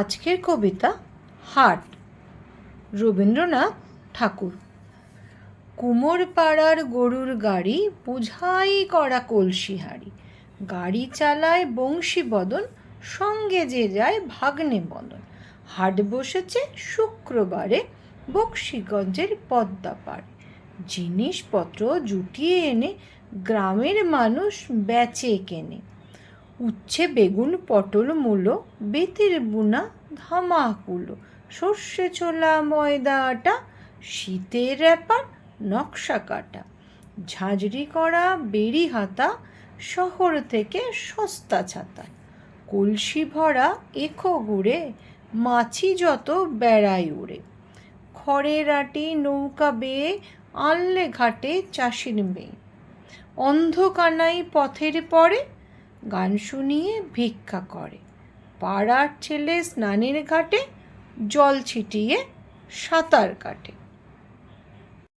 আজকের কবিতা হাট। রবীন্দ্রনাথ ঠাকুর। কুমোর পাড়ার গরুর গাড়ি বোঝাই করা কলসি হাড়ি গাড়ি চালায় বংশী বদন, সঙ্গে যে যায় ভাগ্নে বদন। হাট বসেছে শুক্রবারে বক্সিগঞ্জের পদ্মা পাড়ে। জিনিসপত্র জুটিয়ে এনে গ্রামের মানুষ বেচে কেনে। উচ্ছে, বেগুন, পটল, মূলো, বেতের বুনা, ধামাকুলো, সর্ষে ছোলা, ময়দা আটা, শীতের র্যাপার, নকশা কাটা, ঝাঁঝরি করা, বেরি হাতা, শহর থেকে সস্তা ছাতা, কলসি ভরা, এখো গুড়ে, মাছি যত বেড়ায় উড়ে, খড়ের আটি, নৌকা বেয়ে, আনলে ঘাটে চাষির মেয়ে অন্ধকানাই পথের পরে গান শুনিয়ে ভিক্ষা করে। পাড়ার ছেলে স্নানের ঘাটে জল ছিটিয়ে সাঁতার কাটে।